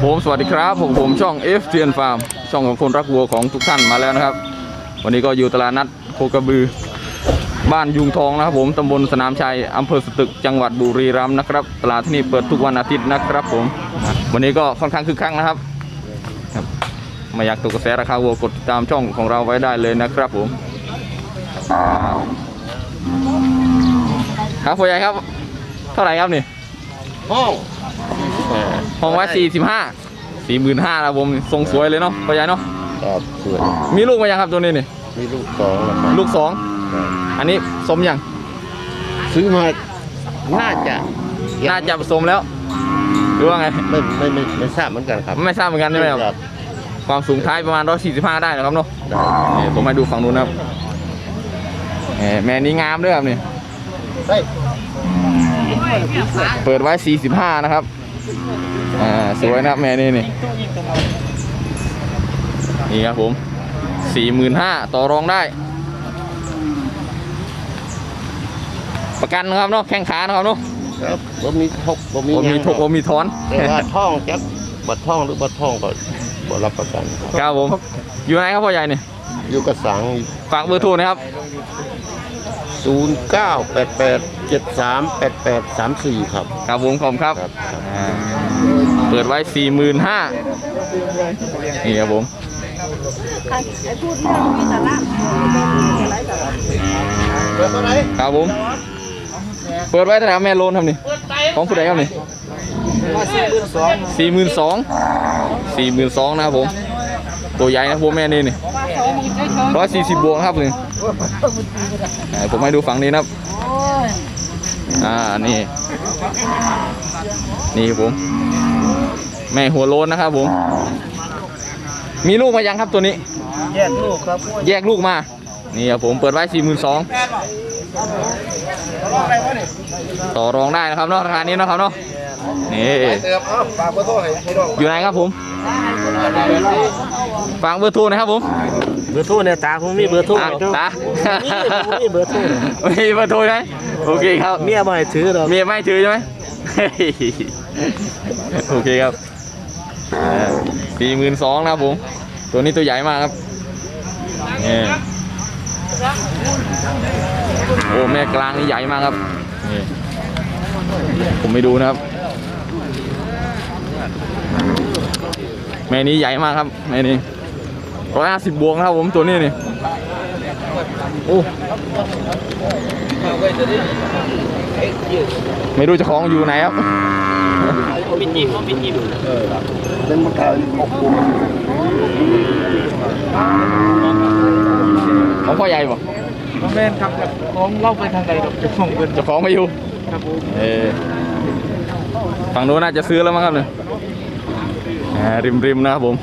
ครับผมสวัสดีครับผมผมช่อง F t n Farm ช่องของคนรักวัวของทุกท่านมาแล้วนะครับ วันนี้ก็อยู่ตลาดนัดโคกระบือ บ้านยุงทองนะครับผมตำบลสนามชัยอำเภอสตึกจังหวัดบุรีรัมย์นะครับตลาดที่นี่เปิดทุกวันอาทิตย์นะครับผม วันนี้ก็ค่อนข้างคึกคักนะครับครับไม่อยากตกกระแสราคาวัวกดติดตามช่องของเราไว้ได้เลยนะครับผมครับพ่อใหญ่ครับ เท่าไหร่ครับนี่ห้อง ห้องไว้สี่สิบห้าสี่หมื่นห้าครับผมทรงสวยเลยเนาะพ่อใหญ่เนาะครับสวยมีลูกมายังครับตัวนี้นี่มีลูกสองแล้วครับลูกสองอันนี้สมยังซื้อมาน่าจะน่าจะผสมแล้ว หรือว่าไง ไม่ไม่ไม่ไม่ทราบเหมือนกันครับไม่ทราบเหมือนกันใช่ไหมครับครับความสูงท้ายประมาณ 145 ได้นะครับเนาะได้นี่ผมมาดูฝั่งนู้นนะครับแหมแม่นี้งามด้วยครับนี่เฮ้ยเปิดไว้ 45 นะครับ อ่าสวยนะครับแม่นี่นี่นี่ครับผม45,000ต่อรองได้ ประกันนะครับเนาะแข้งขานะครับเนาะครับบ่มีทกบ่มีผมมีหยังทกผมมีถอนแต่ว่าท่องจักบัดท่องหรือบัดท่องก็บ่รับประกันครับครับผมอยู่ไหนครับพ่อใหญ่เนี่ยอยู่กระสังฝากเบอร์โทรนะครับ 0988738834 ครับ ครับผมขอบคุณครับครับอ่าเปิดไว้สี่หมื่นห้านี่ครับผมไอ้พูดเนี่ยมีสาระอะไรสาระครับผมเปิดไว้เท่าไหร่ครับแม่โลนครับนี่ของผู้ใดครับนี่สี่หมื่นสองสี่หมื่นสองนะครับผม ตัวใหญ่นะครับผมแม่นี่นี่ร้อยสี่สิบบวกนะครับนี่อ่าผมให้ดูฝั่งนี้นะครับอ่านี่ นี่ครับผม แม่หัวโลนนะครับผม มีลูกมายังครับตัวนี้ แยกลูกครับ แยกลูกมา นี่ครับผมเปิดไว้สี่หมื่นสองต่อรองได้นะครับเนาะราคานี้นะครับเนาะ นี่เติมเอาฝากขอโทษให้พี่น้องอยู่ไหนครับผมฝากเบอร์โทรหนะครับผมเบอร์โทรเนี่ยตาผมมีเบอร์โทรอะตาผมมีเบอร์โทรมีเบอร์โทรไหมโอเคครับเมียบ่ให้ถือหรอกเมียไม่ถือใช่ไหมโอเคครับสี่หมื่นสองนะครับผม ตัวนี้ตัวใหญ่มากครับนี่โอ้แม่กลางนี่ใหญ่มากครับนี่ผมไม่ดูนะครับ แม่นี้ใหญ่มากครับแม่นี้ร้อยห้าสิบบวกนะครับผมตัวนี้นี่โอ้ไม่รู้เจะของอยู่ไหนครับมีจีบเขามีจีบเป็นมะขามของพ่อใหญ่บ่แม่นครับของเล่าไปทางใดดอกจะส่งเงินเจ้าของไม่อยู่ครับผมเออฝั่งโน้นน่าจะซื้อแล้วมั้งครับเนี่ยอ่า ริมริมๆนะครับผม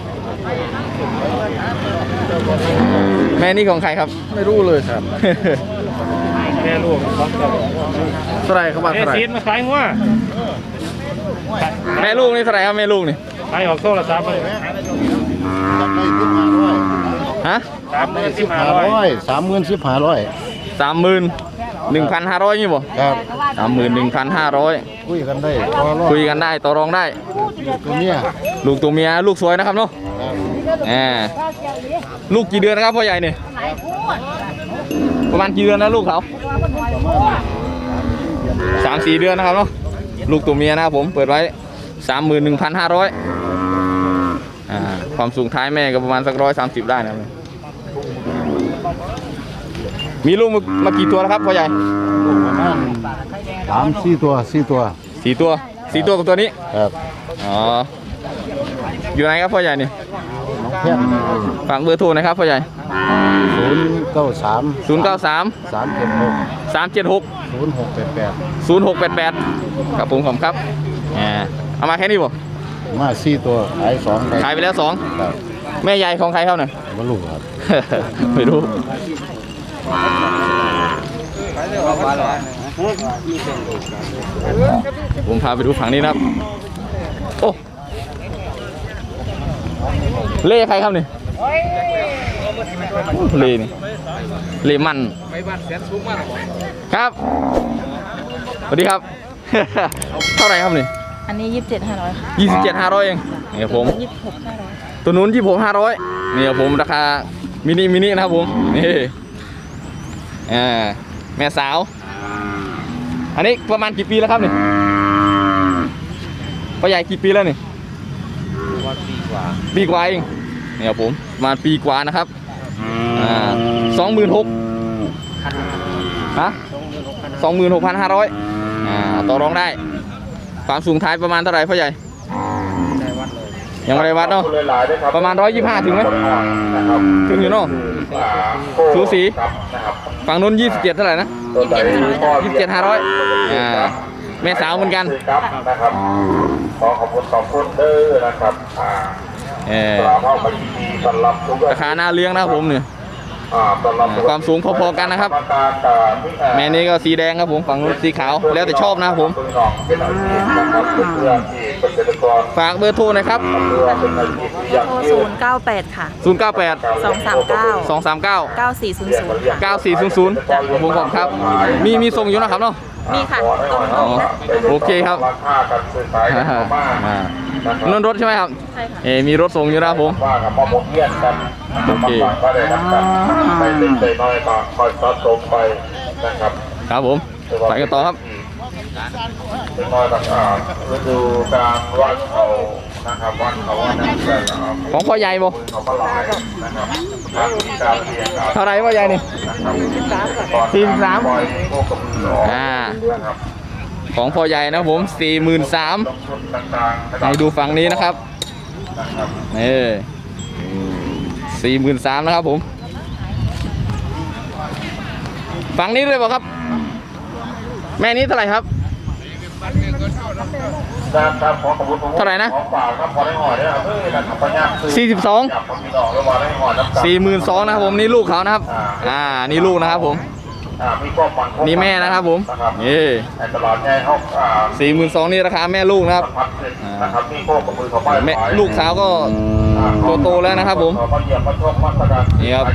แม่นี่ของใครครับ ไม่รู้เลยครับแม่ลูกของเก่าเท่าไหรครับว่าแม่เท่าไหรซีดมาขายหัวแม่ลูกนี่เท่าไหร่ครับแม่ลูกนี่ขายออกโทรศัพท์เลยไม่สิบห้าร้อยฮะสามหมื่นสิสิบบห้าห้าร้อยร้อยสามหมื่นสิบห้าร้อยสามหมื่น หนึ่งพันห้าร้อยนี่บ่ครับสามหมื่นหนึ่งพันห้าร้อยคุยกันได้ต่อรอบคุยกันได้ต่อรองได้ ตัวเนี้ยลูกตัวเมียลูกสวยนะครับเนาะครับแหมลูกกี่เดือนนะครับพ่อใหญ่เนี่ยประมาณกี่เดือนนะลูกเขาสามสี่เดือนนะครับเนาะลูกตัวเมียนะครับผมเปิดไว้สามหมื่นหนึ่งพันห้าร้อยอ่าความสูงท้ายแม่ก็ประมาณสักร้อยสามสิบได้นะครับ มีลูกมามากี่ตัวแล้วครับพ่อใหญ่ประมาณสามสี่ตัวสี่ตัวสี่ตัวสี่ตัวกับตัวนี้ครับอ๋ออยู่ไหนครับพ่อใหญ่นี่น้องแพทย์ฝากเบอร์โทรหนะครับพ่อใหญ่ศูนย์เก้าสามศูนย์เก้าสามสามเจ็ดหกสามเจ็ดหกศูนย์หกแปดแปดศูนย์หกแปดแปดครับผมผมครับแหมเอามาแค่นี้บ่มาสี่ตัวขายสองได้ขายไปแล้วสองครับแม่ใหญ่ของใครเขาเนี่ยมาลูกครับ ไม่รู้ ผมพาไปดูฝั่งนี้นะครับ โอ้เล่ใครครับนี่เล่นี่เล่มันครับสวัสดีครับ เท่าไหร่ครับนี่อันนี้ยี่สิบเจ็ดห้าร้อยค่ะยี่สิบเจ็ดห้าร้อยเองนี่ครับผมยี่สิบหกห้าร้อยตัวนู้นยี่ผมห้าร้อยนี่ครับผมราคามินิมินินะครับผมนี่ อ่าแม่สาว อันนี้ประมาณกี่ปีแล้วครับนี่พ่อใหญ่กี่ปีแล้วนี่ว่าปีกว่าปีกว่าเองนี่ครับผมประมาณปีกว่านะครับอ่าสองหมื่นหกฮะสองหมื่นหกพันห้าร้อยอ่าต่อรองได้ ความสูงท้ายประมาณเท่าไหร่พ่อใหญ่ยังไม่ได้วัดเนาะประมาณ125ถึงไหมถึงอยู่เนาะ สูสีฝั่งนู้นยี่สิบเจ็ดเท่าไหร่นะยี่สิบเจ็ดห้าร้อยอ่าแม่สาวเหมือนกันครับนะครับขอขอบคุณขอบคุณเด้อนะครับอ่าเออสามารถมายินดีต้อนรับทุกราคาหน้าเลี้ยงนะครับผมเนี่ยอ่าต้อนรับทุกความสูงพอๆกันนะครับประการอ่าที่อ่าแม่นี้ก็สีแดงครับผมฝั่งนู้นสีขาวแล้วแต่ชอบนะครับผม เป็นของเป็นอาชีพนะครับเป็นเพื่อนที่เกษตรกรฝากเบอร์โทรหน่อยครับเพื่อเป็นอาชีพที่ยั่งยืศูนนย์เก้าแปดค่ะ098 สองสามเก้า239 เก้าสี่ศูนย์ศูนย์ค่ะ 9400ผมผมครับ มีมีส่งอยู่นะครับเนาะมีค่ะอ๋อโอเคครับราคากันซื้อขายกันเข้ามาอ่านะครับนั่นรถใช่ไหมครับ ใช่ค่ะ เออมีรถส่งอยู่นะครับผม ว่ากับพ่อหมกเยี่ยนกันโอเค บางก็ได้รับกันไปเล็กไปน้อยก็คอยสะสมไปนะครับครับผมไปกันต่อครับ เป็นน้อยกับอ่าฤดูการวันเขานะครับวันเขาวันนั้นแต่ของพ่อใหญ่บ่เขาก็ลายนะครับเท่าไหร่พ่อใหญ่นี่นะครับสี่สิบสามอ่าของพ่อใหญ่นะผม43,000ลงทุนต่างๆนะครัให้ดูฝั่งนี้นะครับนี่สี่หมื่นสามนะครับผมฝั่งนี้เลยเปล่าครับ แม่นี้เท่าไหร่ครับ การการขอขอบคุณผมเท่าไหร่นะของฝากครับพอได้หอยได้ครับเออนะครับปัญญาซื้อสี่สิบสองจับผมมีดอกแล้วมาได้หอยน้ำตาลสี่หมื่นสองนะครับผมนี่ลูกเขานะครับ อ่านี่ลูกนะครับผมอ่ามีก็มันนี่แม่นะครับผมนะครับนี่ในตลาดไงเขาอ่าสี่หมื่นสองนี่ราคาแม่ลูกนะครับพัดเสร็จนะครับนี่โคกกับมือเขาไปแม่ลูกสาวก็อ่าโตๆแล้วนะครับผมเขามาเหยียบมาชกมาตรการนี่ครับ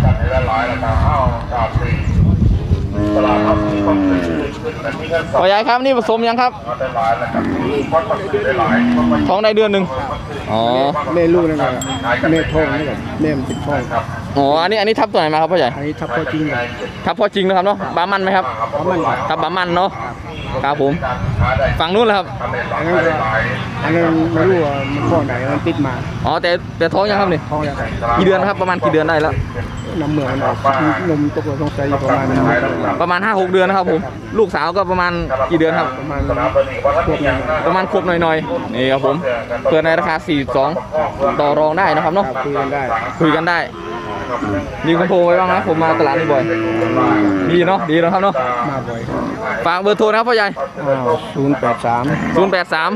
พ่ดอใหญ่ครับนี่ผสมยังครับมาได้หลายนะครับมีคนมาซื้อได้หลายคนมาท้องได้เดือนหนึ่งอ๋อแม่ลูกนั่นแหละแม่ท้องนี่แหละแม่มันติดท้องครับอ๋ออันนี้อันนี้ทับตัวไหนมาครับพ่อใหญ่อันนี้ทับพ่อจริงเลยทับพ่อจริงนะครับเนาะบามันไหมครับเพราะมันทับบามันเนาะครับผมการค้าได้ฝั่งนู้นเลยครับทำได้หลาอัยนนั้นได้ก็หลายอันนั้นไม่รู้ว่ามันข้อไหนมันติดมาอ๋อแต่แต่ท้องยังครับนี่ท้องแล้วกี่เดือนครับประมาณกี่เดือนได้แล้ว น้ำเหมือนอะไรนมตกลงสงสัยอยู่ประมาณนั้นประมาณ5 6เดือนนะครับผม ลูกสาวก็ประมาณกี่เดือนครับ ประมาณสนามเป็นอีกว่าถ้ามีอย่างนั้นประมาณขวบหน่อยๆนี่ครับผมเปิดในราคา 42 ต่อรองได้นะครับเนาะคุยกันได้คุยกันได้มีคนโทรไว้บ้างนะผมมาตลาดนี้บ่อยดีเนาะดีนะครับเนาะมาบ่อยฝากเบอร์โทรนะครับพ่อใหญ่อ้าวศูนย์แปดสาม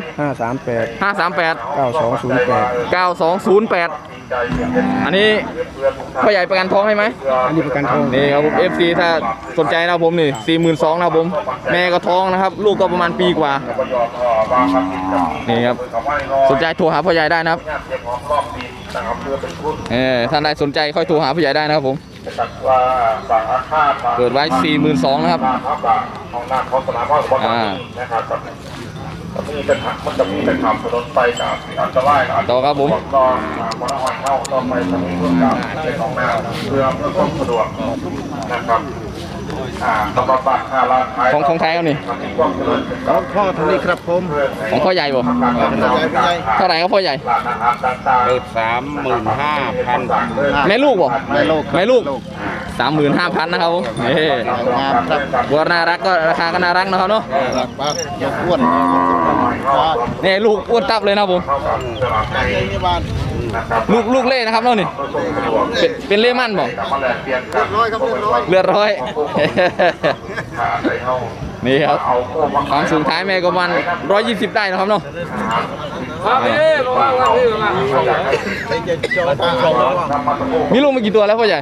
083ห้าสามแปด538เก้าสองศูนย์แปด9208อัน นี้พ่อใหญ่ประกันท้องให้ไหมอันนี้ประกันท้องนี่ครับผม FC ถ้าสนใจนะครับผมนี่สี่หมื่นสองนะครับผม แม่ก็ท้องนะครับ ลูกก็ประมาณปีกว่า นี่ครับสนใจโทรหาพ่อใหญ่ได้นะครับเออท่านใดสนใจค่อยโทรหาพ่อใหญ่ได้นะครับผมเปิดไว้42,000นะครับของหน้าของสนามพ่อสมบัตินะครับ ก็มีเป็นหักมันจะมีเป็นขับถนนไปกับอันตรายกับต่อครับผมก็มอเตอร์ไซค์เข้าต่อไปจะมีเพื่อกับเป็นของหน้าเพื่อเพื่อความสะดวกนะครับ ขายของของไทยครับนี่ทำให้ความเจริญเป็นพ่อทางนี้ครับผมของพ่อใหญ่บ่การเงินการขายเท่าไหร่ครับพ่อใหญ่ร้านอาหารต่างๆเปิดสามหมื่นห้าพันแม่ลูกบ่แม่ลูกแม่ลูกสามหมื่นห้าพันนะครับผมนี่งามครับวัวน่ารักก็ราคาก็น่ารักนะครับเนาะปักอย่าอ้วนนี่ลูกอ้วนตับเลยนะครับผมเข้ากับต ลาดในนี่บ้านนะครับลูกลูกเล่นะครับเนาะนี่เพื่อความสะดวกเป็นเป็นเล่มั่นบ่กลับมาแลกเปลี่ยนกันร้อยครับเรียบร้อยเลือดร้อยขาใส่เข้านี่ครับเอาโค้งมาความสูงท้ายแม่ก็ประมาณ120ได้นะครับเนาะมีลูกมากี่ตัวแล้วพ่อใหญ่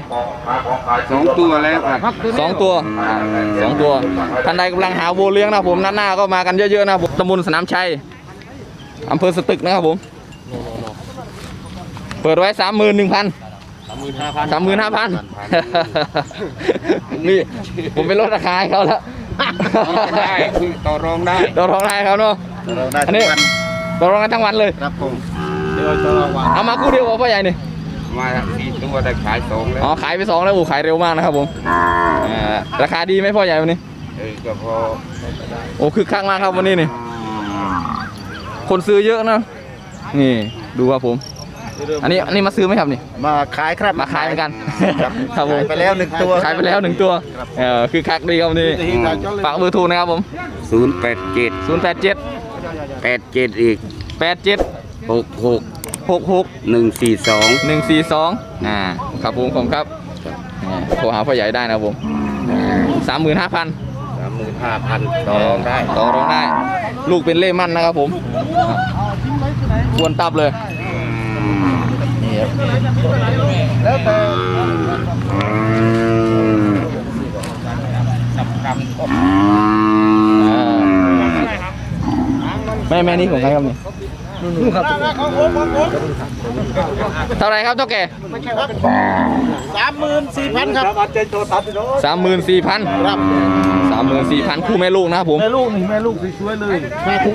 สองตัวแล้วครับสองตัวสองตัวท่านใดกำลังหาวัวเลี้ยงนะครับผมนัดหน้าก็มากันเยอะๆนะครับผมตำบลสนามชัยอำเภอสตึกนะครับผม เปิดไว้สามหมื่นหนึ่งพันสามหมื่นห้าพันนี่ผมเป็นลดราคาให้เขาแล้วได้คือต่อรองได้ต่อรองได้ครับเนาะเราได้อันนี้ต่อรองกันทั้งวันเลยครับผมเดี๋ยวจะระวังเอามาคู่เดียวกับพ่อใหญ่นี่มาสี่ตัวได้ขายสองแล้วอ๋อขายไปสองแล้วโอ้ขายเร็วมากนะครับผมอ่าราคาดีไหมพ่อใหญ่วันนี้เออก็พอโอ้คือคักมากครับวันนี้นี่คนซื้อเยอะนะนี่ดูครับผม อันนี้อันนี้มาซื้อไหมครับนี่ มาขายครับมาขายเหมือนกันครับครับผมขายไปแล้วหนึ่งตัวขายไปแล้วหนึ่งตัวเออคือคักดีครับวันนี่ฝากเบอร์โทรนะครับผมศูนย์แปดเจ็ด0 8 7แปดเจ็ดอีก8 7หกหก6 6หนึ่งสี่สอง1 4 2อ่าครับผมผมครับอ่าโทรหาพ่อใหญ่ได้นะครับผม35,000สามหมื่นห้าพันต่อรองได้ต่อรองได้ ลูกเป็นเล่มั่นนะครับผม ควรตับเลย แล้วแต่อ่าแม่แม่นี่ของใครครับนี่เท่าไหรครับเท่าแก่สามหมื่นสี่พันครับสามหมื่นสี่พันครับสามหมื่นสี่พันคู่แม่ลูกนะครับผมแม่ลูกนี่แม่ลูกสวยๆเลย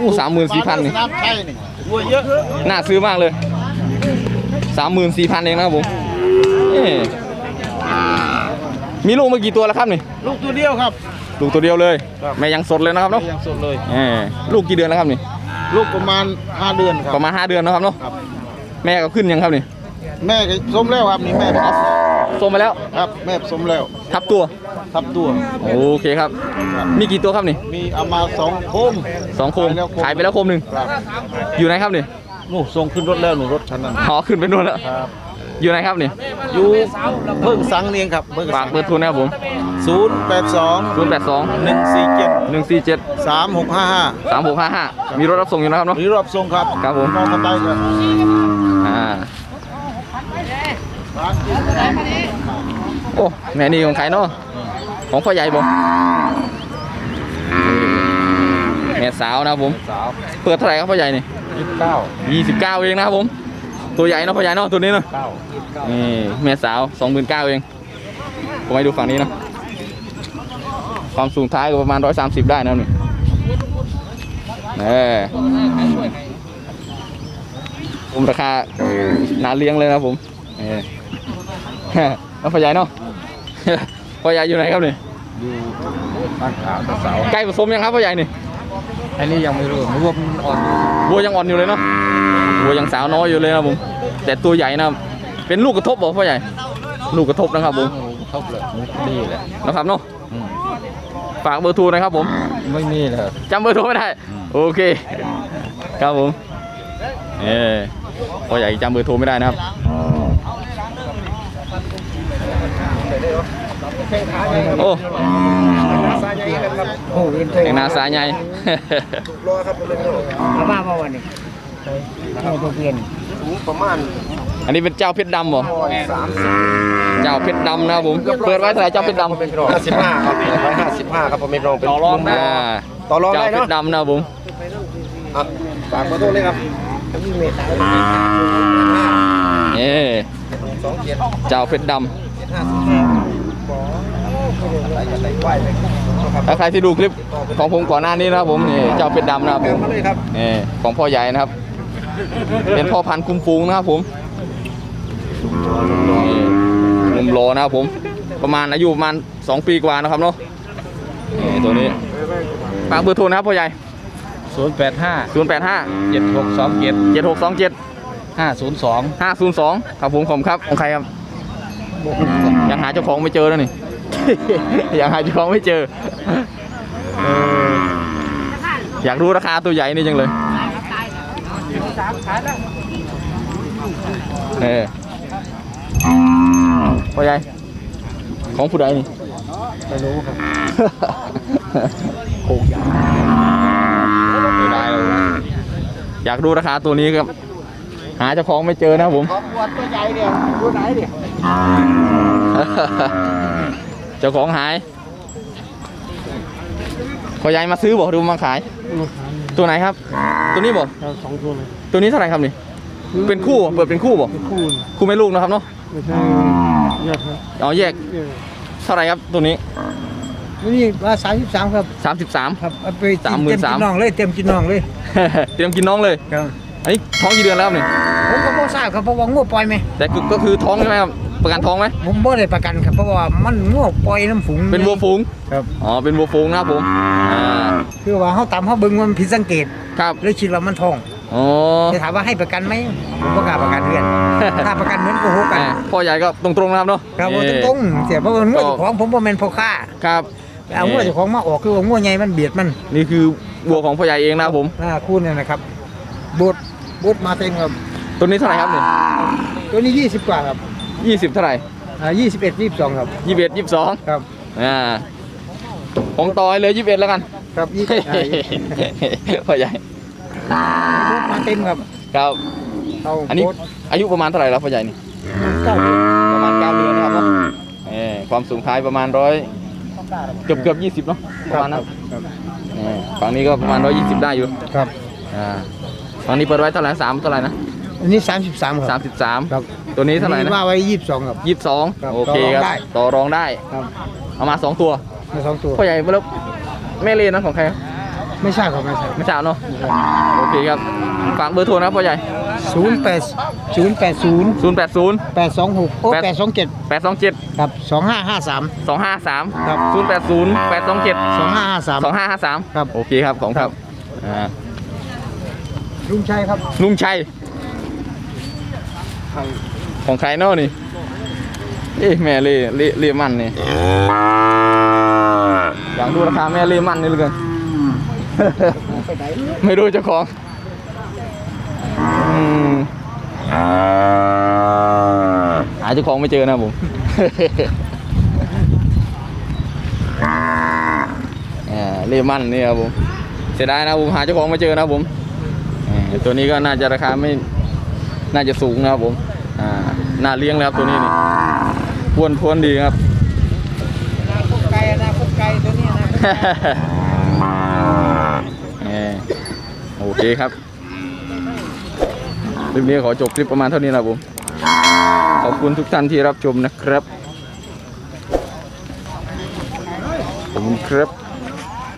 คู่สามหมื่นสี่พันนี่น้ำไทยนี่วัวเยอะน่าซื้อมากเลย สามหมื่นสี่พันเองนะครับผมเอ๊ะมีลูกมากี่ตัวแล้วครับนี่ลูกตัวเดียวครับ ลูกตัวเดียวเลยแม่ยังสดเลยนะครับเนาะยังสดเลยเอ๊ะลูกกี่เดือนแล้วครับนี่ ลูกประมาณห้าเดือนครับประมาณห้าเดือนนะครับเนาะครับแม่ก็ขึ้นยังครับนี่ แม่ก็สมแล้วครับนี่แม่ส่งไปแล้วครับ แม่สมแล้ว ทับตัว ทับตัว โอเคครับ มีกี่ตัวครับนี่ มีเอามาสองโคมสองโคมขายแล้วโคมขายไปแล้วโคมหนึ่งครับอยู่ไหนครับนี่ นู่นส่งขึ้นรถแล้วหนูรถคันนั้นอ๋อขึ้นไปนู่นแล้วครับอยู่ไหนครับเนี่ยอยู่เพิ่งสังเนียงครับเพิ่งฝากเบอร์โทรนะครับผมศูนย์แปดสอง0 8 2หนึ่งสี่เจ็ด1 4 7สามหกห้าห้า3 6 5 5 มีรถรับส่งอยู่นะครับเนาะหรือรอบทรงครับครับผมนอนกันได้ครับอ่าโอ้แม่นี่ของใครเนาะของพ่อใหญ่บ่แม่สาวนะผม เปิดเท่าไหร่ครับพ่อใหญ่นี่ ยี่สิบเก้า29เองนะครับผม ตัวใหญ่เนาะพ่อใหญ่เนาะตัวนี้เนาะเก้านี่แม่สาว29,000เอง ผมให้ดูฝั่งนี้เนาะ ความสูงท้ายก็ประมาณ130ได้นะครับนี่เออผมราคานาเลี้ยงเลยนะครับผมเออแล้วพ่อใหญ่เนาะพ่อใหญ่อยู่ไหนครับนี่อยู่บ้านขาวตะเสาใกล้ผสมยังครับพ่อใหญ่นี่ อันนี้ยังไม่รู้รวมอ่อนวัวยังอ่อนอยู่เลยเนาะวัวยังสาวน้อยอยู่เลยนะครับผมแต่ตัวใหญ่นะครับเป็นลูกกระทบบอกพ่อใหญ่ ลูกกระทบนะครับผมครบเลยดีแหละนะครับเนาะฝากเบอร์โทรหนะครับผม ไม่มีเลยจำเบอร์โทรไม่ได้ โอเค ครับผมเออพ่อใหญ่จำเบอร์โทรไม่ได้นะครับ โอ้โอ้ยแต่งนาสายใหญ่มาบ้ามาวันนี้เอาตัวเปลี่ยนประมาณอันนี้เป็นเจ้าเพชรดำเหรอสามสิบเจ้าเพชรดำนะครับผม เปิดไว้เท่าไหร่เจ้าเพชรดำห้าสิบห้าครับร้อยห้าสิบห้าครับผมไม่รองเป็นอ่าต่อรองเจ้าได้เพเนาะชรดำนะครับผมฝากขอโทษเลยครับเอ่เจ้าเพชรดำ ถ้าใครที่ดูคลิปของผมก่อนหน้านี้นะครับผมนี่เจ้าเพชรดำนะครับผมมาเลยครับนี่ของพ่อใหญ่นะครับ เป็นพ่อพันธุ์คุมฟูงนะครับผมนี่หนุ่มโลนะครับผม ประมาณอายุประมาณ2ปีกว่านะครับเนาะนี่ตัวนี้ฝากเบอร์โทรนะครับพ่อใหญ่ศูนย์แปดห้า085เจ็ดหกสองเจ็ด7627ห้าศูนย์สอง502ครับผมผมครับของใครครับ ยังหาเจ้าของไม่เจอแล้วนี่ ยังหาเจ้าของไม่เจอเอออยากรู้ราคาตัวใหญ่นี่จังเลยเออพ่อใหญ่ของผู้ใดนี่ไม่รู้ครับโคกใหญ่ไม่ได้เลยอยากรู้ราคาตัวนี้ครับ หาเจ้าของไม่เจอนะครับผม ของวัดตัวใหญ่เนี่ยตัวไหนเนี่ย เจ้าของหายพอยายมาซื้อบอกดูมาขาย ตัวไหนครับ ตัวนี้บอกสองตัวเลยตัวนี้เท่าไหร่ครับนี่ เป็นคู่เปิดเป็นคู่บอกคู่คู่แม่ลูกนะครับเนาะไม่ใช่แยกครับเอาแยกเท่าไหร่ครับตัวนี้นี่ว่าสามสิบสามครับสามสิบสามครับเอาไปสามหมื่เต็นมสามกินน้องเลยเต็มกินน้องเลย เตรียมกินน้องเลยครับอันนี้ท้องกี่เดือนแล้วครับนี่ผมก็บ่ทราบครับเพราะว่างัวปล่อยไหมแต่ก็ก็คือท้องใช่ไหมครับ ประกันท้องไหมผมบ่ได้ประกันครับเพราะว่ามันงัวปล่อยน้ำฝูงเป็นวัวฝูงครับอ๋อเป็นวัวฝูงนะครับผมอ่าคือว่าเขาตามเขาเบิ่งว่ามันผิดสังเกตครับเลยคิดว่ามันท้องอ๋อจะถามว่าให้ประกันไหมผมบ่กล้าประกันเพื่อนถ้าประกันเหมือนโกหกแหกันมพ่อใหญ่ก็ตรงๆนะครับเนาะครับผมเอ่อตรงๆเสียเพราะว่างัวเจ้าของผมบ่แม่นพ่อค้าครับ เอางัวเจ้าของมาออกคือว่างัวใหญ่มันเบียดมันนี่คือวัวของพ่อใหญ่เองนะครับผม อ่าคู่เนี่ยนะครับบดบดมาเต็มครับตัวนี้เท่าไหร่ครับเนี่ยตัวนี้ 20 กว่าครับ ยี่สิบเท่าไหร่อ่า21 22ครับ ยี่สิบเอ็ดยี่สิบสองครับ อ่าของต่อยเลยยี่สิบเอ็ดแล้วกัน ครับ20อ่าพ่อใหญ่บดมาเต็มครับ ครับเอาอันนี้บดอายุประมาณเท่าไหร่แล้วพ่อใหญ่นี่เก้าเดือนประมาณเก้าเดือนนะครับเนาะเออความสูงท้ายประมาณร้อยเกือบเกือบยี่สิบเนาะประมาณนั้นครับเออฝั่งนี้ก็ประมาณร้อยยี่สิบได้อยู่ ครับ อ่าฝั่งนี้เปิดไว้เท่าไหร่สามเท่าไหร่นะ อันนี้ 33คสารัมบสิบสามครับตัวนี้เท่าไหร่นะว่าไว้ 22 ครับยี่สิบสองครับโอเคครับต่อรองได้ต่อรองได้ครับเอามาสองตัวมาสองตัวพ่อใหญ่แล้วแม่เลนนั้นของใครครับไม่ใช่ครับไม่ใช่ไม่ทราบเนาะโอเคครับฝากเบอร์โทรนะครับพ่อใหญ่08 080ศูนย์แปดศูนย์826โอ้แปด827แปดสองเจ็ดครับ2553สองห้าสามครับศูนย์แปดศูนย์แปดสองเจ็ด2553สองห้าห้าสามครับโอเคครับของครับอ่าลุงชัยครับลุงชัย ของใครเนาะนี่เอ๊ะแม่เล่เล่เล่มันนี่อยากดูราคาแม่เล่มันนี่เหลยกันไม่รู้เจ้าของอืมหาเจ้าของไม่เจอนะผมอ่าเล่มันนี่ครับผมเสียดายนะผมหาเจ้าของไม่เจอนะผมอ่าตัวนี้ก็น่าจะราคาไม่น่าจะสูงนะครับผมอ่า น่าเลี้ยงเลยครับตัวนี้นี่พวนพวนดีครับนาคตไกลอนาคตไกลตัวนี้นะเออโอเคครับคลิปนี้ขอจบคลิปประมาณเท่านี้นะผมขอบคุณทุกท่านที่รับชมนะครับขอบคุณครับ